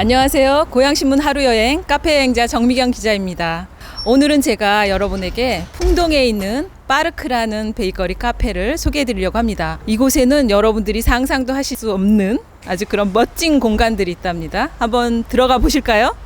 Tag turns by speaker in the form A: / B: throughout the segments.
A: 안녕하세요. 고향신문 하루여행 카페 여행자 정미경 기자입니다. 오늘은 제가 여러분에게 풍동에 있는 빠르크라는 베이커리 카페를 소개해 드리려고 합니다. 이곳에는 여러분들이 상상도 하실 수 없는 아주 그런 멋진 공간들이 있답니다. 한번 들어가 보실까요?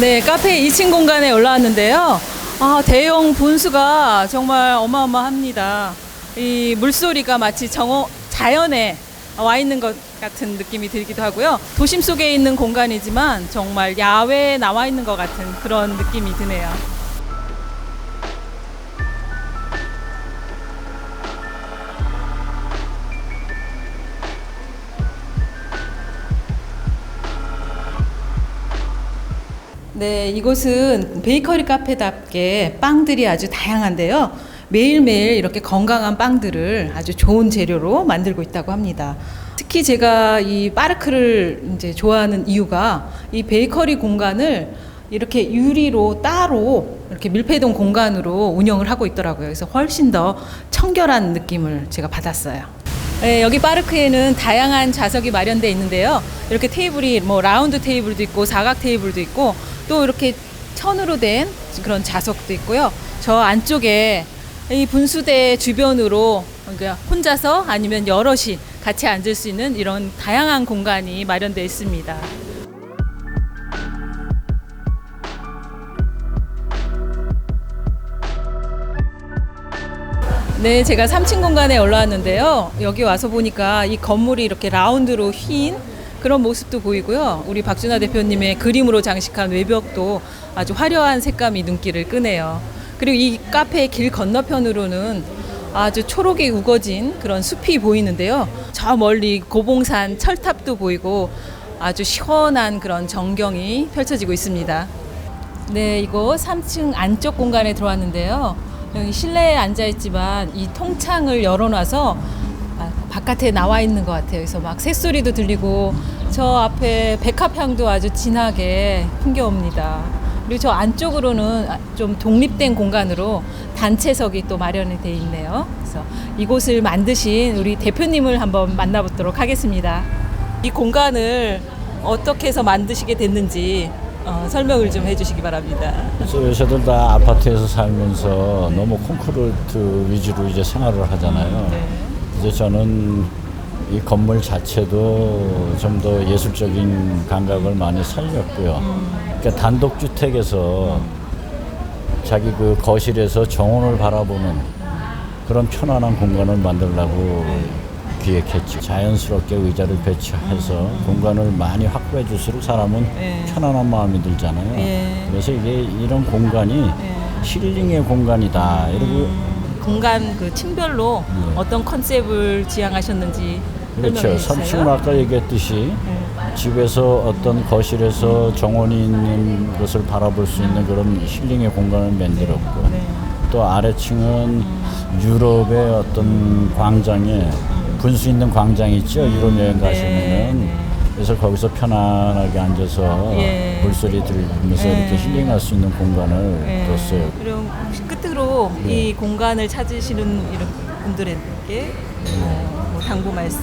A: 네, 카페 2층 공간에 올라왔는데요. 아, 대형 분수가 정말 어마어마합니다. 이 물소리가 마치 정어, 자연에 와 있는 것 같은 느낌이 들기도 하고요. 도심 속에 있는 공간이지만 정말 야외에 나와 있는 것 같은 그런 느낌이 드네요. 네, 이곳은 베이커리 카페답게 빵들이 아주 다양한데요. 매일매일 이렇게 건강한 빵들을 아주 좋은 재료로 만들고 있다고 합니다. 특히 제가 이 빠르크를 이제 좋아하는 이유가 이 베이커리 공간을 이렇게 유리로 따로 이렇게 밀폐동 공간으로 운영을 하고 있더라고요. 그래서 훨씬 더 청결한 느낌을 제가 받았어요. 네, 여기 파르크에는 다양한 좌석이 마련되어 있는데요. 이렇게 테이블이 뭐 라운드 테이블도 있고 사각 테이블도 있고 또 이렇게 천으로 된 그런 좌석도 있고요. 저 안쪽에 이 분수대 주변으로 그러니까 혼자서 아니면 여럿이 같이 앉을 수 있는 이런 다양한 공간이 마련되어 있습니다. 네, 제가 3층 공간에 올라왔는데요. 여기 와서 보니까 이 건물이 이렇게 라운드로 휜 그런 모습도 보이고요. 우리 박준하 대표님의 그림으로 장식한 외벽도 아주 화려한 색감이 눈길을 끄네요. 그리고 이 카페의 길 건너편으로는 아주 초록이 우거진 그런 숲이 보이는데요. 저 멀리 고봉산 철탑도 보이고 아주 시원한 그런 전경이 펼쳐지고 있습니다. 네, 이곳 3층 안쪽 공간에 들어왔는데요. 여기 실내에 앉아 있지만 이 통창을 열어놔서 아, 바깥에 나와 있는 것 같아요. 그래서 막 새소리도 들리고 저 앞에 백합향도 아주 진하게 풍겨옵니다. 그리고 저 안쪽으로는 아, 좀 독립된 공간으로 단체석이 또 마련이 돼 있네요. 그래서 이곳을 만드신 우리 대표님을 한번 만나보도록 하겠습니다. 이 공간을 어떻게 해서 만드시게 됐는지 어, 설명을 좀 해주시기 바랍니다.
B: 그래서 요새들 다 아파트에서 살면서 너무 콘크리트 위주로 이제 생활을 하잖아요.
A: 네.
B: 이제 저는 이 건물 자체도 좀 더 예술적인 감각을 많이 살렸고요. 그러니까 단독 주택에서 자기 그 거실에서 정원을 바라보는 그런 편안한 공간을 만들려고 기획했죠. 자연스럽게 의자를 배치해서 공간을 많이 확보해 줄수록 사람은
A: 네.
B: 편안한 마음이 들잖아요.
A: 예.
B: 그래서 이게 이런 공간이
A: 네.
B: 힐링의 공간이다. 이러고
A: 공간 그 층별로
B: 네.
A: 어떤 컨셉을 지향하셨는지
B: 그렇죠.
A: 설명해
B: 3층
A: 주세요.
B: 아까 얘기했듯이
A: 네.
B: 집에서 어떤 거실에서 정원이 있는 것을 바라볼 수 있는 그런 힐링의 공간을 만들었고
A: 네.
B: 또 아래층은 유럽의 어떤 광장에 분수 있는 광장 있죠. 유럽 여행 가시면은
A: 네.
B: 그래서 거기서 편안하게 앉아서
A: 예.
B: 물소리 들으면서
A: 예.
B: 이렇게 힐링할 수 있는 공간을
A: 네.
B: 뒀어요.
A: 그럼 끝으로
B: 네.
A: 이 공간을 찾으시는 이런 분들에게 어, 뭐 당부 말씀?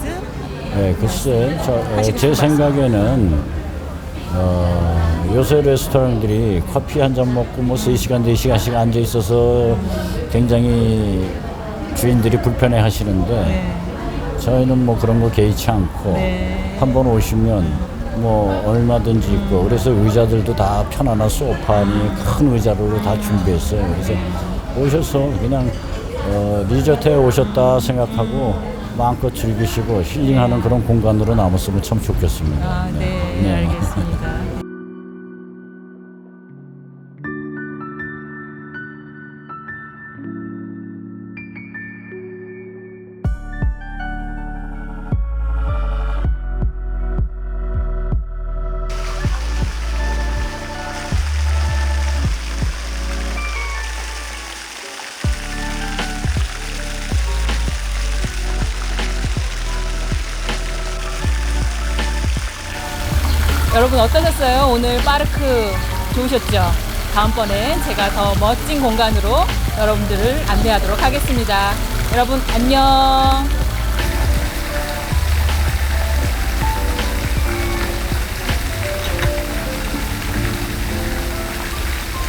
B: 네, 글쎄, 저, 어, 제 생각에는 어, 요새 레스토랑들이 커피 한 잔 먹고 뭐 3시간, 4시간씩 앉아 있어서 굉장히 주인들이 불편해 하시는데
A: 네.
B: 저희는 뭐 그런 거 개의치 않고
A: 네.
B: 한번 오시면 뭐 얼마든지 있고 그래서 의자들도 다 편안한 소파니 큰 의자로 다 준비했어요. 그래서 오셔서 그냥 어, 리조트에 오셨다 생각하고 마음껏 즐기시고 힐링하는 그런 공간으로 남았으면 참 좋겠습니다.
A: 아, 네,
B: 네.
A: 알겠습니다. 여러분 어떠셨어요? 오늘 파르크 좋으셨죠? 다음번엔 제가 더 멋진 공간으로 여러분들을 안내하도록 하겠습니다. 여러분 안녕.